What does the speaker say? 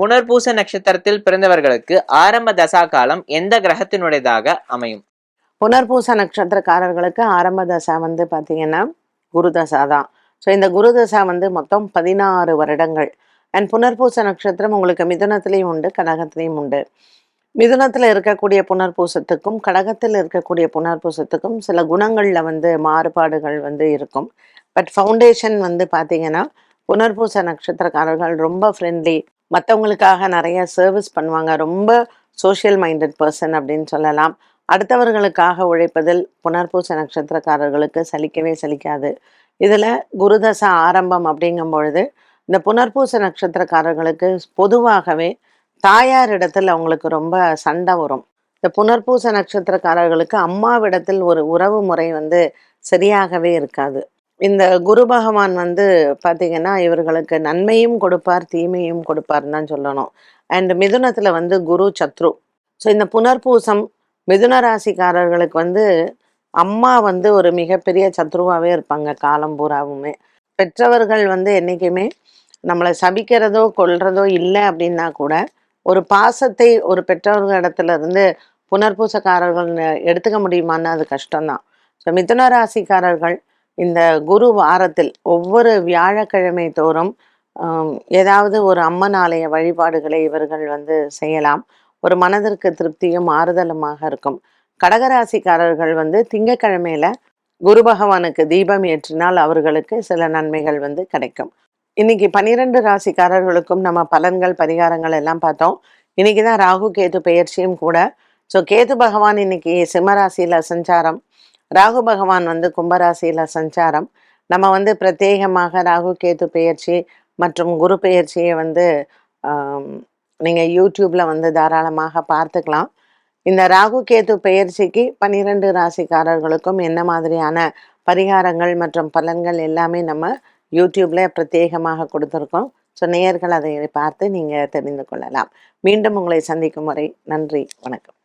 புனர்பூச நட்சத்திரத்தில் பிறந்தவர்களுக்கு ஆரம்ப தசா காலம் எந்த கிரகத்தினுடையதாக அமையும்? புனர்பூச நட்சத்திரக்காரர்களுக்கு ஆரம்ப தசா வந்து பார்த்தீங்கன்னா குரு தசா தான். ஸோ இந்த குரு தசா வந்து மொத்தம் பதினாறு வருடங்கள். அண்ட் புனர்பூச நட்சத்திரம் உங்களுக்கு மிதுனத்திலையும் உண்டு கடகத்திலையும் உண்டு. மிதுனத்தில் இருக்கக்கூடிய புனர்பூசத்துக்கும் கடகத்தில் இருக்கக்கூடிய புனர்பூசத்துக்கும் சில குணங்களில் வந்து மாறுபாடுகள் வந்து இருக்கும். பட் ஃபவுண்டேஷன் வந்து பார்த்தீங்கன்னா புனர்பூச நட்சத்திரக்காரர்கள் ரொம்ப ஃப்ரெண்ட்லி மற்றவங்களுக்காக நிறைய சர்வீஸ் பண்ணுவாங்க. ரொம்ப சோஷியல் மைண்டட் பர்சன் அப்படின்னு சொல்லலாம். அடுத்தவர்களுக்காக உழைப்பதில் புனர்பூச நட்சத்திரக்காரர்களுக்கு சலிக்கவே சலிக்காது. இதில் குருதசா ஆரம்பம் அப்படிங்கும் பொழுது இந்த புனர்பூச நட்சத்திரக்காரர்களுக்கு பொதுவாகவே தாயாரிடத்தில் அவங்களுக்கு ரொம்ப சண்டை வரும். இந்த புனர்பூச நட்சத்திரக்காரர்களுக்கு அம்மாவிடத்தில் ஒரு உறவு முறை வந்து சரியாகவே இருக்காது. இந்த குரு பகவான் வந்து பார்த்தீங்கன்னா இவர்களுக்கு நன்மையும் கொடுப்பார் தீமையும் கொடுப்பார்னு தான் சொல்லணும். அண்ட் மிதுனத்தில் வந்து குரு சத்ரு. ஸோ இந்த புனர்பூசம் மிதுன ராசிக்காரர்களுக்கு வந்து அம்மா வந்து ஒரு மிகப்பெரிய சத்ருவாகவே இருப்பாங்க காலம் பூராவுமே. பெற்றவர்கள் வந்து என்றைக்குமே நம்மளை சபிக்கிறதோ கொள்றதோ இல்லை அப்படின்னா கூட ஒரு பாசத்தை ஒரு பெற்றவர்கள் இடத்துல இருந்து புனர்பூசக்காரர்கள் எடுத்துக்க முடியுமான்னு அது கஷ்டம்தான். ஸோ மிதுன ராசிக்காரர்கள் இந்த குரு வாரத்தில் ஒவ்வொரு வியாழக்கிழமை தோறும் ஏதாவது ஒரு அம்மன் ஆலய வழிபாடுகளை இவர்கள் வந்து செய்யலாம். ஒரு மனதிற்கு திருப்தியும் ஆறுதலுமாக இருக்கும். கடகராசிக்காரர்கள் வந்து திங்கக்கிழமையில குரு பகவானுக்கு தீபம் ஏற்றினால் அவர்களுக்கு சில நன்மைகள் வந்து கிடைக்கும். இன்னைக்கு பனிரெண்டு ராசிக்காரர்களுக்கும் நம்ம பலன்கள் பரிகாரங்கள் எல்லாம் பார்த்தோம். இன்னைக்கு தான் ராகு கேது பெயர்ச்சியும் கூட. ஸோ கேது பகவான் இன்னைக்கு சிம்மராசியில் சஞ்சாரம் ராகு பகவான் வந்து கும்பராசியில் சஞ்சாரம். நம்ம வந்து பிரத்யேகமாக ராகு கேது பெயர்ச்சி மற்றும் குரு பெயர்ச்சியை வந்து நீங்கள் யூடியூப்பில் வந்து தாராளமாக பார்த்துக்கலாம். இந்த ராகு கேது பெயர்ச்சிக்கு பன்னிரெண்டு ராசிக்காரர்களுக்கும் என்ன மாதிரியான பரிகாரங்கள் மற்றும் பலன்கள் எல்லாமே நம்ம யூடியூப்ல பிரத்யேகமாக கொடுத்துருக்கோம். ஸோ நேயர்கள் அதை பார்த்து நீங்கள் தெரிந்து கொள்ளலாம். மீண்டும் உங்களை சந்திக்கும் வரை நன்றி வணக்கம்.